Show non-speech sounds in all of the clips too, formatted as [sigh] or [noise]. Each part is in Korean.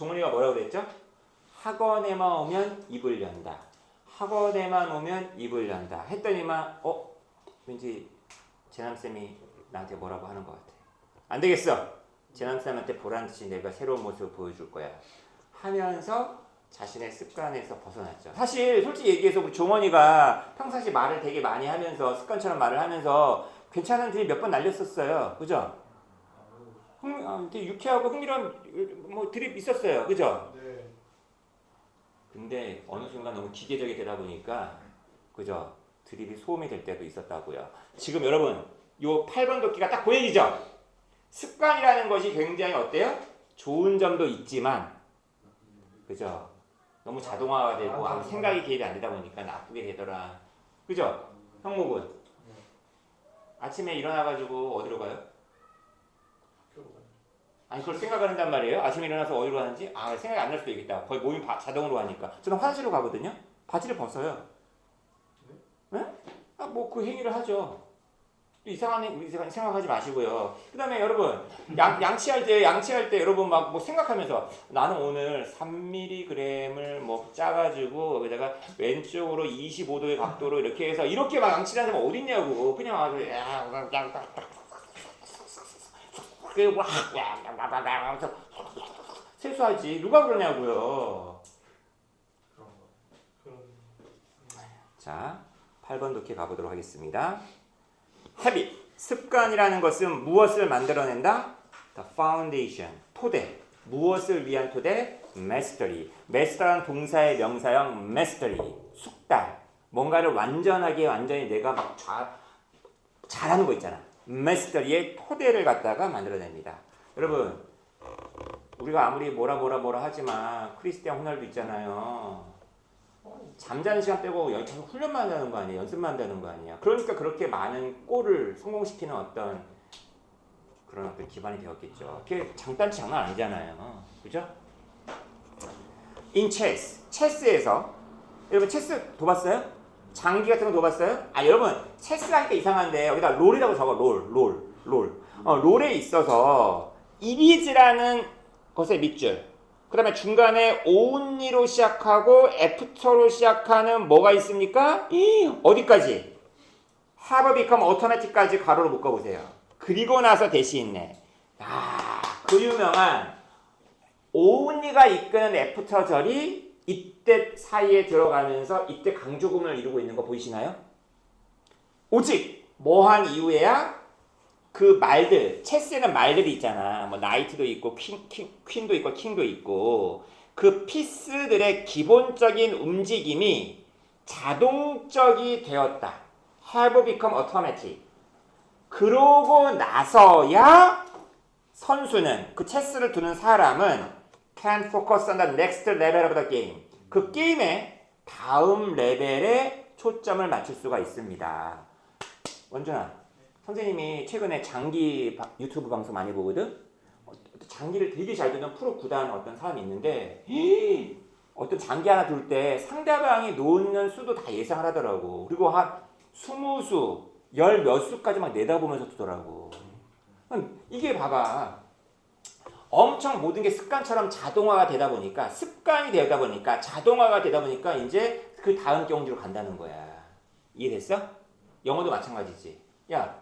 종훈이가 뭐라고 그랬죠? 학원에만 오면 입을 연다. 학원에만 오면 입을 연다. 했더니만 어 왠지 재남쌤이 나한테 뭐라고 하는 것 같아. 안 되겠어. 재남쌤한테 보란 듯이 내가 새로운 모습을 보여줄 거야. 하면서 자신의 습관에서 벗어났죠. 사실 솔직히 얘기해서 우리 종원이가 평상시 말을 되게 많이 하면서 습관처럼 말을 하면서 괜찮은 드립 몇 번 날렸었어요. 그죠? 흥, 아, 되게 유쾌하고 흥미로운 뭐 드립 있었어요. 그죠? 네. 근데 어느 순간 너무 기계적이 되다 보니까 그죠? 드립이 소음이 될 때도 있었다고요. 지금 여러분 요 8번 도끼가 딱 보이죠? 습관이라는 것이 굉장히 어때요? 좋은 점도 있지만 그죠? 너무 자동화가 되고 아무 생각이 개입이 안 되다 보니까 나쁘게 되더라. 그죠? 형목은 아침에 일어나가지고 어디로 가요? 아니 그걸 생각을 한단 말이에요. 아침에 일어나서 어디로 가는지 아 생각이 안 날 수도 있겠다. 거의 몸이 바- 자동으로 하니까. 저는 화장실로 가거든요. 바지를 벗어요. 네? 아 뭐 그 행위를 하죠. 또 이상한 행- 이상한 생각하지 마시고요. 그다음에 여러분 양, 양치할 때 양치할 때 여러분 막 뭐 생각하면서 나는 오늘 3mg을 뭐 짜가지고 여기다가 왼쪽으로 25도의 각도로 이렇게 해서 이렇게 막 양치를 하는 사람 어딨냐고 그냥 아주 야 그냥 딱 그리고 막 하면서 세수하지 누가 그러냐고요. 자, 8번 독해 가보도록 하겠습니다. habit, 습관이라는 것은 무엇을 만들어낸다? The foundation, 토대. 무엇을 위한 토대? mastery. master란 동사의 명사형 mastery, 숙달. 뭔가를 완전하게 완전히 내가 막 자, 잘하는 거 있잖아. Mastery의 토대를 갖다가 만들어냅니다. 여러분, 우리가 아무리 뭐라 뭐라 뭐라 하지만 크리스티안 호날두 있잖아요. 잠자는 시간 빼고 계속 훈련만 한다는 거 아니에요? 연습만 한다는 거 아니야? 그러니까 그렇게 많은 골을 성공시키는 어떤 그런 어떤 기반이 되었겠죠. 그게 장단치 장난 아니잖아요. 그죠? In chess, 체스에서 여러분 체스 둬봤어요? 장기 같은 거 둬봤어요? 아 여러분 체스라니까 이상한데 여기다 롤이라고 적어 롤, 롤, 롤. 어, 롤에 있어서 이리즈라는 것의 밑줄 그 다음에 중간에 only로 시작하고 after로 시작하는 뭐가 있습니까? 이, 어디까지? have become automatic까지 가로로 묶어보세요. 그리고 나서 대시있네. 아, 그 유명한 only가 이끄는 after 절이 이때 사이에 들어가면서 이때 강조금을 이루고 있는 거 보이시나요? 오직 뭐한 이후에야 그 말들 체스에는 말들이 있잖아. 뭐 나이트도 있고 퀸, 퀸, 퀸 도 있고 킹도 있고 그 피스들의 기본적인 움직임이 자동적이 되었다. have become automatic. 그러고 나서야 선수는 그 체스를 두는 사람은 can focus on the next level of the game. 그 게임의 다음 레벨에 초점을 맞출 수가 있습니다. 원준아, 선생님이 최근에 장기 바- 유튜브 방송 많이 보거든. 어, 장기를 되게 잘 두는 프로 구단 어떤 사람이 있는데 [gasps] 어떤 장기 하나 둘 때 상대방이 놓는 수도 다 예상을 하더라고. 그리고 한 스무 수, 열 몇 수까지 막 내다보면서 두더라고. 음, 이게 봐봐. 엄청 모든 게 습관처럼 자동화가 되다 보니까 습관이 되다 보니까 자동화가 되다 보니까 이제 그 다음 경지로 간다는 거야. 이해됐어? 영어도 마찬가지지. 야,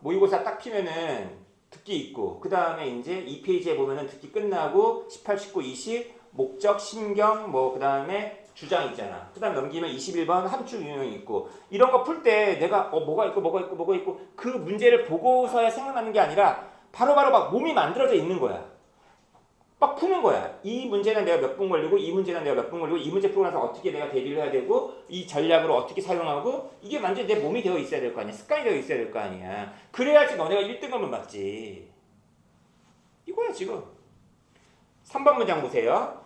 모의고사 딱 피면은 듣기 있고 그 다음에 이제 2페이지에 보면은 듣기 끝나고 18, 19, 20 목적, 심경 뭐그 다음에 주장 있잖아. 그 다음 넘기면 21번 함축 유형 있고 이런 거 풀 때 내가 어 뭐가 있고 뭐가 있고 뭐가 있고 그 문제를 보고서야 생각나는 게 아니라 바로바로 막 몸이 만들어져 있는 거야. 막 푸는 거야. 이 문제는 내가 몇 분 걸리고 이 문제는 내가 몇 분 걸리고 이 문제 풀고 나서 어떻게 내가 대비를 해야 되고 이 전략으로 어떻게 사용하고 이게 완전히 내 몸이 되어 있어야 될 거 아니야. 습관이 되어 있어야 될 거 아니야. 그래야지 너네가 1등급을 받지. 이거야 지금. 3번 문장 보세요.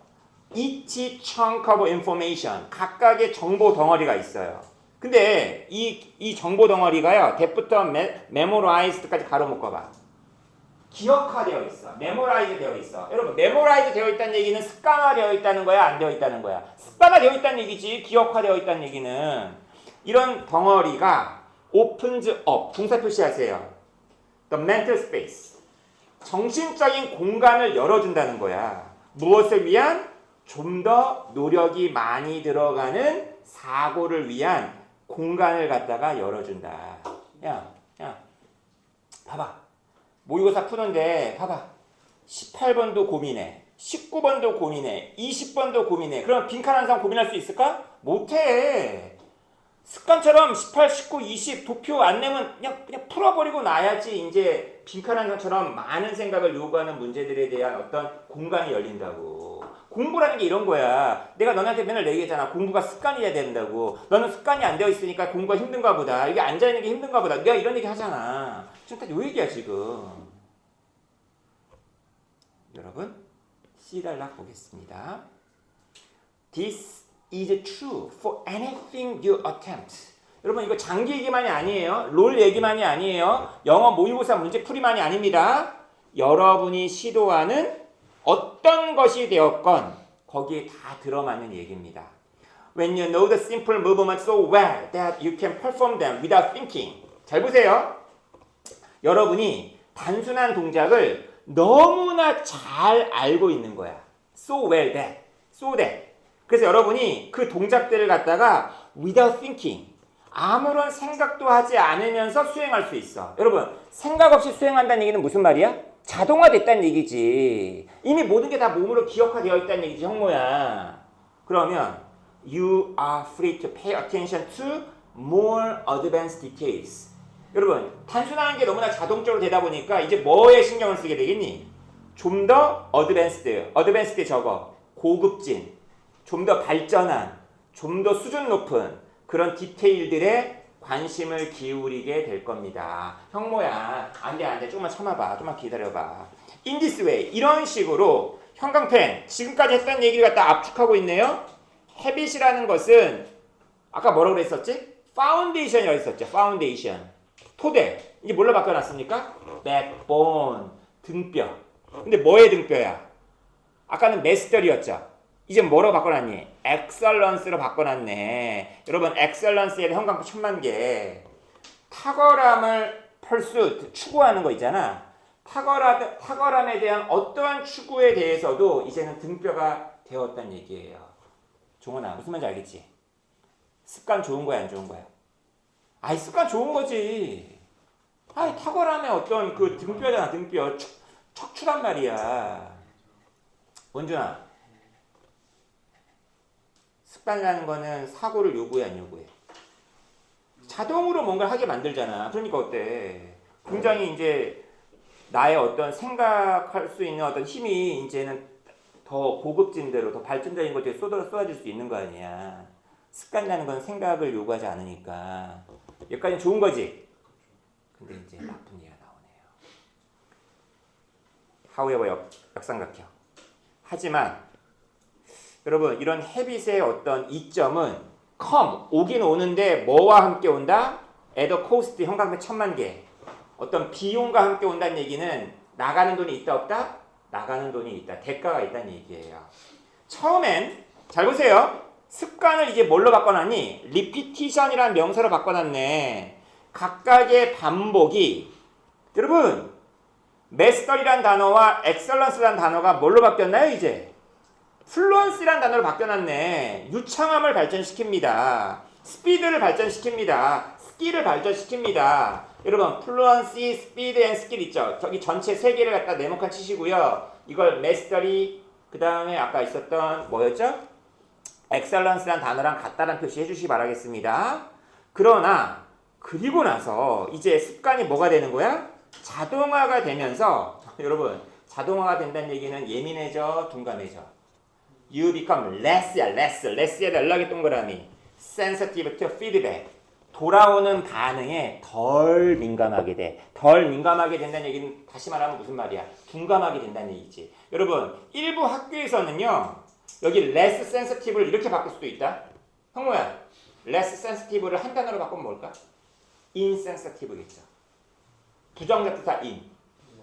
Each chunk of information. 각각의 정보 덩어리가 있어요. 근데 이, 이 정보 덩어리가요. 대부터 memorized까지 가로 묶어봐. 기억화되어 있어. 메모라이즈 되어 있어. 여러분, 메모라이즈 되어 있다는 얘기는 습관화되어 있다는 거야, 안 되어 있다는 거야? 습관화되어 있다는 얘기지. 기억화되어 있다는 얘기는 이런 덩어리가 opens up. 동사 표시하세요. The mental space. 정신적인 공간을 열어준다는 거야. 무엇을 위한 좀 더 노력이 많이 들어가는 사고를 위한 공간을 갖다가 열어준다. 야, 야, 봐봐. 모의고사 푸는데 봐봐. 18번도 고민해. 19번도 고민해. 20번도 고민해. 그럼 빈칸 한 사람 고민할 수 있을까? 못해. 습관처럼 18, 19, 20 도표 안 내면 그냥 그냥 풀어버리고 나야지 이제 빈칸 한 장처럼 많은 생각을 요구하는 문제들에 대한 어떤 공간이 열린다고. 공부라는 게 이런 거야. 내가 너네한테 맨날 얘기했잖아. 공부가 습관이어야 된다고. 너는 습관이 안 되어 있으니까 공부가 힘든가 보다. 이게 앉아 있는 게 힘든가 보다. 내가 이런 얘기 하잖아. 지금 딱요 얘기야 지금. 여러분, C단락 보겠습니다. This is true for anything you attempt. 여러분 이거 장기 얘기만이 아니에요. 롤 얘기만이 아니에요. 영어 모의고사 문제 풀이만이 아닙니다. 여러분이 시도하는 어떤 것이 되었건 거기에 다 들어맞는 얘기입니다. When you know the simple movements so well that you can perform them without thinking. 잘 보세요. 여러분이 단순한 동작을 너무나 잘 알고 있는 거야. So well that. So that. 그래서 여러분이 그 동작들을 갖다가 without thinking. 아무런 생각도 하지 않으면서 수행할 수 있어. 여러분, 생각 없이 수행한다는 얘기는 무슨 말이야? 자동화됐다는 얘기지. 이미 모든 게 다 몸으로 기억화되어 있다는 얘기지, 형모야. 그러면 you are free to pay attention to more advanced details. 여러분, 단순한 게 너무나 자동적으로 되다 보니까 이제 뭐에 신경을 쓰게 되겠니? 좀 더 어드밴스드, 어드밴스드 저거, 고급진, 좀 더 발전한, 좀 더 수준 높은 그런 디테일들에 관심을 기울이게 될 겁니다. 형모야, 안 돼, 안 돼. 조금만 참아봐. 조금만 기다려봐. In this 이런 식으로 형광펜, 지금까지 했던 얘기를 갖다 압축하고 있네요. 헤빗이라는 것은 아까 뭐라고 그랬었지? 파운데이션이라고 했었죠. 파운데이션. 토대. 이게 뭘로 바꿔놨습니까? 백본. 등뼈. 근데 뭐의 등뼈야? 아까는 메스터리였죠. 이제 뭐로 바꿔놨니? 엑설런스로 바꿔놨네. 여러분, 엑설런스에 대한 형광펜 천만 개. 탁월함을 펄수 추구하는 거 있잖아. 탁월함, 탁월함에 대한 어떠한 추구에 대해서도 이제는 등뼈가 되었다는 얘기예요. 종원아, 무슨 말인지 알겠지? 습관 좋은 거야, 안 좋은 거야? 아이, 습관 좋은 거지. 아이, 탁월함의 어떤 그 등뼈잖아, 등뼈. 척, 척추란 말이야. 원준아, 습관이라는 거는 사고를 요구해, 안 요구해? 자동으로 뭔가를 하게 만들잖아. 그러니까 어때? 굉장히 이제 나의 어떤 생각할 수 있는 어떤 힘이 이제는 더 고급진 대로 더 발전적인 것들에 쏟아, 쏟아질 수 있는 거 아니야. 습관이라는 건 생각을 요구하지 않으니까. 여기까지는 좋은 거지. 근데 이제 나쁜 얘기가 나오네요. 하우에버 역, 역삼각형. 하지만 여러분 이런 헤빗의 어떤 이점은 come 오긴 오는데 뭐와 함께 온다? 에더 코스트 형광펜 천만 개. 어떤 비용과 함께 온다는 얘기는 나가는 돈이 있다 없다? 나가는 돈이 있다. 대가가 있다는 얘기예요. 처음엔 잘 보세요. 습관을 이제 뭘로 바꿔놨니? 리피티션이라는 명사로 바꿔놨네. 각각의 반복이 여러분 메스터리란 단어와 엑설런스란 단어가 뭘로 바뀌었나요 이제? 플루언스란 단어로 바뀌어놨네. 유창함을 발전시킵니다. 스피드를 발전시킵니다. 스킬을 발전시킵니다. 여러분, 플루언시, 스피드 앤 스킬 있죠? 저기 전체 세 개를 갖다 네모칸 치시고요. 이걸 메스터리, 그 다음에 아까 있었던 뭐였죠? 엑셀런스란 단어랑 같다란 표시 해주시기 바라겠습니다. 그러나 그리고 나서 이제 습관이 뭐가 되는 거야? 자동화가 되면서 [laughs] 여러분 자동화가 된다는 얘기는 예민해져 둔감해져 You become less야 less less에 연락의 동그라미 sensitive to feedback 돌아오는 반응에 덜 민감하게 돼. 덜 민감하게 된다는 얘기는 다시 말하면 무슨 말이야? 둔감하게 된다는 얘기지. 여러분, 일부 학교에서는요. 여기 less sensitive를 이렇게 바꿀 수도 있다. 형모야, less sensitive를 한 단어로 바꾸면 뭘까? insensitive겠죠. 부정작두사 in.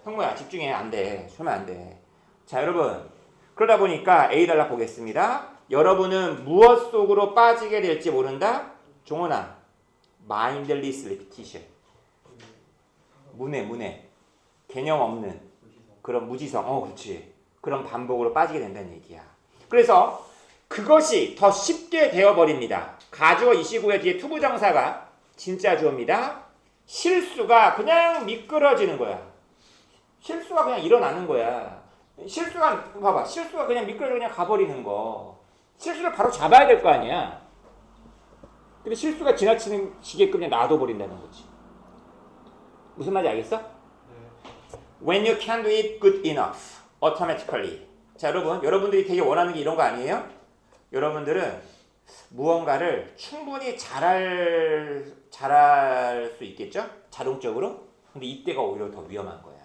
형모야, 집중해. 안 돼. 쉬면 안 돼. 자, 여러분. 그러다 보니까 A 달락 보겠습니다. 여러분은 무엇 속으로 빠지게 될지 모른다? 종원아, mindless repetition. 문해, 문해. 개념 없는 그런 무지성. 어, 그렇지. 그런 반복으로 빠지게 된다는 얘기야. 그래서 그것이 더 쉽게 되어버립니다. 가주어 이시구의 뒤에 투부정사가 진짜 주어입니다. 실수가 그냥 미끄러지는 거야. 실수가 그냥 일어나는 거야. 실수가 봐봐. 실수가 그냥 미끄러져 그냥 가버리는 거. 실수를 바로 잡아야 될 거 아니야. 근데 실수가 지나치는 시게끔 그냥 놔둬버린다는 거지. 무슨 말인지 알겠어? 네. When you can do it good enough, automatically. 자, 여러분, 여러분들이 되게 원하는 게 이런 거 아니에요? 여러분들은 무언가를 충분히 잘할 잘할 수 있겠죠? 자동적으로. 근데 이때가 오히려 더 위험한 거야.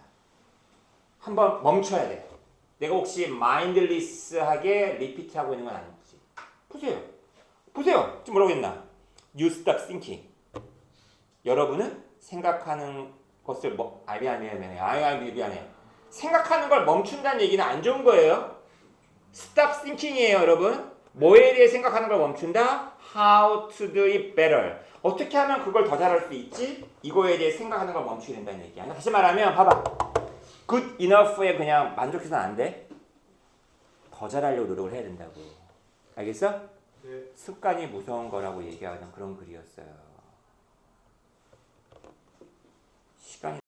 한번 멈춰야 돼. 내가 혹시 마인드리스하게 리피트하고 있는 건 아닌지. 보세요. 보세요. 지금 뭐라고 했나? You stop thinking. 여러분은 생각하는 것을 뭐, 아 미안 미안 미안해. 아이 아이 미안해. 생각하는 걸 멈춘다는 얘기는 안 좋은 거예요. Stop thinking이에요, 여러분. 뭐에 대해 생각하는 걸 멈춘다? How to do it better. 어떻게 하면 그걸 더 잘할 수 있지? 이거에 대해 생각하는 걸 멈추게 된다는 얘기야. 다시 말하면 봐봐. Good enough에 그냥 만족해서는 안 돼. 더 잘하려고 노력을 해야 된다고. 알겠어? 네. 습관이 무서운 거라고 얘기하는 그런 글이었어요. 시간이